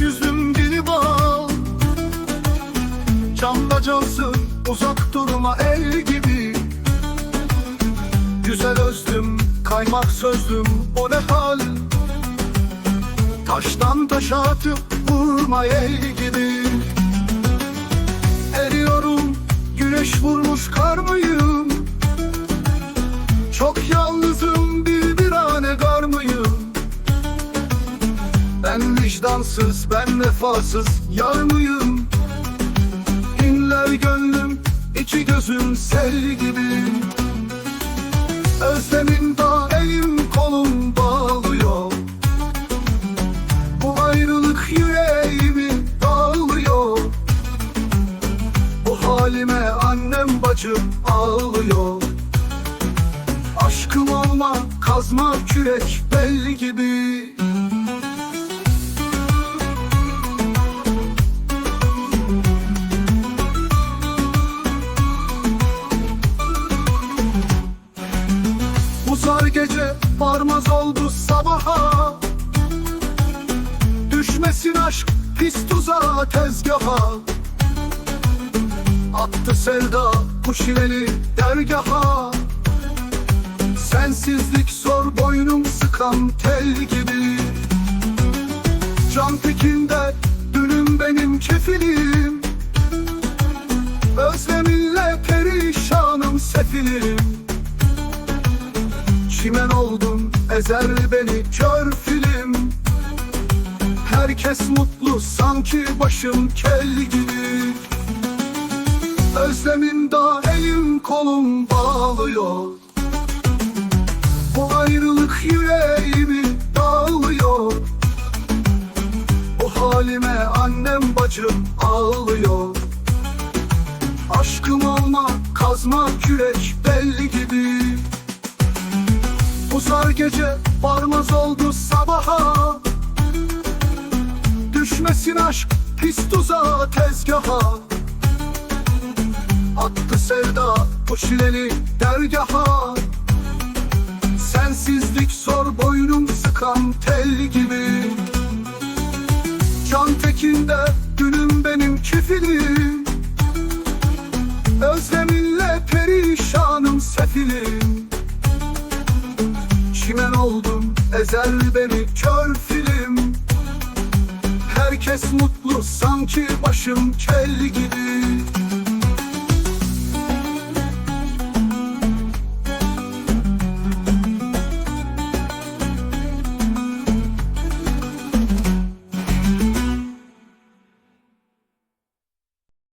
Yüzüm bir bal. Camda cansın uzak durma el gibi. Güzel özlüm kaymak sözlüm o ne hal? Taştan taşa atıp vurma el gibi. Vicdansız ben vefasız yar mıyım İnler gönlüm içi gözüm sel gibi. Özlemin da elim kolum bağlıyor. Bu ayrılık yüreğimi dağılıyor. Bu halime annem bacım ağlıyor. Aşkım olma kazma kürek belli gibi varmaz oldu sabaha. Düşmesin aşk pis tuzağa tezgaha. Attı sevda bu şileli dergaha. Sensizlik zor boynum sıkan tel gibi. Can tekinde dünüm benim kefilim. Özleminle perişanım sefilim. Çimen oldum ezer beni kör film. Herkes mutlu sanki başım kel gibi. Özlemin da elim kolum bağlıyor. Bu ayrılık yüreğimi dağılıyor Bu halime annem bacım ağlıyor. Aşkım olma kazma kürek belli gibi Uzar gece varmaz oldu sabaha. Düşmesin aşk pis tuzağa tezgaha. Attı sevda bu çileli dergaha. Sensizlik zor boynum sıkan tel gibi. Can tekinde günüm benim kefilim ezer beni kör film. Herkes mutlu sanki başım kel gibi